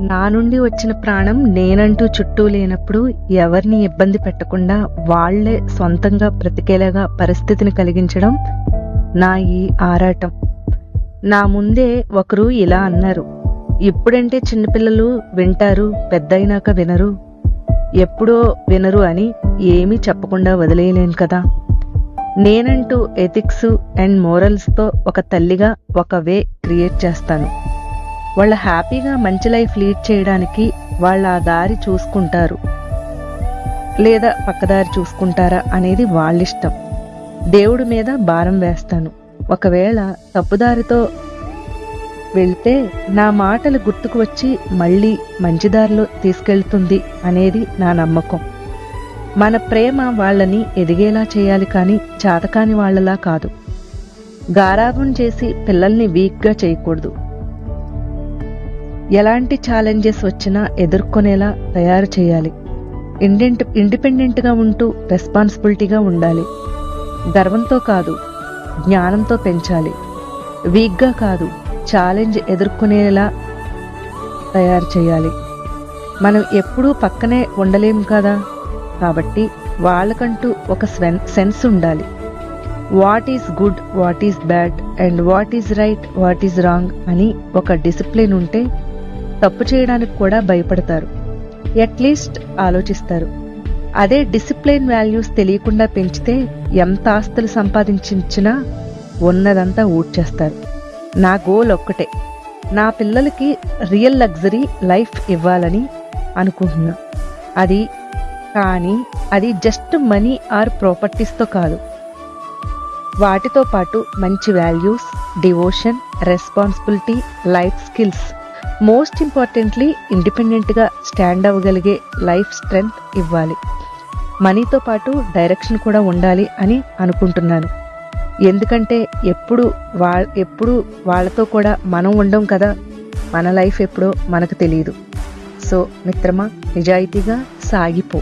నా నుండి వచ్చిన ప్రాణం నేనంటూ చుట్టూ లేనప్పుడు ఎవరిని ఇబ్బంది పెట్టకుండా వాళ్ళే సొంతంగా బ్రతికేలాగా పరిస్థితిని కలిగించడం నా ఈ ఆరాటం. నా ముందే ఒకరు ఇలా అన్నారు. ఇప్పుడంటే చిన్నపిల్లలు వింటారు పెద్దయినాక వినరు. ఎప్పుడో వినరు అని ఏమీ చెప్పకుండా వదిలేయలేను కదా. నేనంటూ ఎథిక్స్ అండ్ మోరల్స్తో ఒక తల్లిగా ఒక వే క్రియేట్ చేస్తాను. వాళ్ళ హ్యాపీగా మంచి లైఫ్ లీడ్ చేయడానికి వాళ్ళ ఆ దారి చూసుకుంటారు. లేదా పక్కదారి చూసుకుంటారా అనేది వాళ్ళిష్టం. దేవుడి మీద భారం వేస్తాను. ఒకవేళ తప్పుదారితో వెళ్తే నా మాటలు గుర్తుకు వచ్చి మళ్ళీ మంచిదారిలో తీసుకెళ్తుంది అనేది నా నమ్మకం. మన ప్రేమ వాళ్ళని ఎదిగేలా చేయాలి కానీ చాతకాని వాళ్ళలా కాదు. గారాబం చేసి పిల్లల్ని వీక్గా చేయకూడదు. ఎలాంటి ఛాలెంజెస్ వచ్చినా ఎదుర్కొనేలా తయారు చేయాలి. ఇండెంట్ ఇండిపెండెంట్గా ఉంటూ రెస్పాన్సిబిలిటీగా ఉండాలి. గర్వంతో కాదు జ్ఞానంతో పెంచాలి. వీక్గా కాదు ఛాలెంజ్ ఎదుర్కొనేలా తయారు చేయాలి. మనం ఎప్పుడూ పక్కనే ఉండలేం కదా? కాబట్టి వాళ్ళకంటూ ఒక సెన్స్ ఉండాలి. What is good what is bad and what is right what is wrong అని ఒక డిసిప్లిన్ ఉంటే తప్పు చేయడానికి కూడా భయపడతారు. అట్లీస్ట్ ఆలోచిస్తారు. అదే డిసిప్లిన్ వాల్యూస్ తెలియకుండా పెంచితే ఎంత ఆస్తులు సంపాదించినా ఉన్నదంతా ఊడ్చేస్తారు. నా గోల్ ఒక్కటే. నా పిల్లలకి రియల్ లగ్జరీ లైఫ్ ఇవ్వాలని అనుకుంటున్నా. అది కానీ అది జస్ట్ మనీ ఆర్ ప్రాపర్టీస్తో కాదు. వాటితో పాటు మంచి values devotion responsibility life skills most importantly ఇండిపెండెంట్గా స్టాండ్ అవ్వగలిగే లైఫ్ స్ట్రెంగ్త్ ఇవ్వాలి. మనీతో పాటు డైరెక్షన్ కూడా ఉండాలి అని అనుకుంటున్నాను. ఎందుకంటే ఎప్పుడు వా ఎప్పుడు వాళ్ళతో కూడా మనం ఉండం కదా మన లైఫ్ ఎప్పుడో మనకు తెలియదు సో మిత్రమా నిజాయితీగా సాగిపో.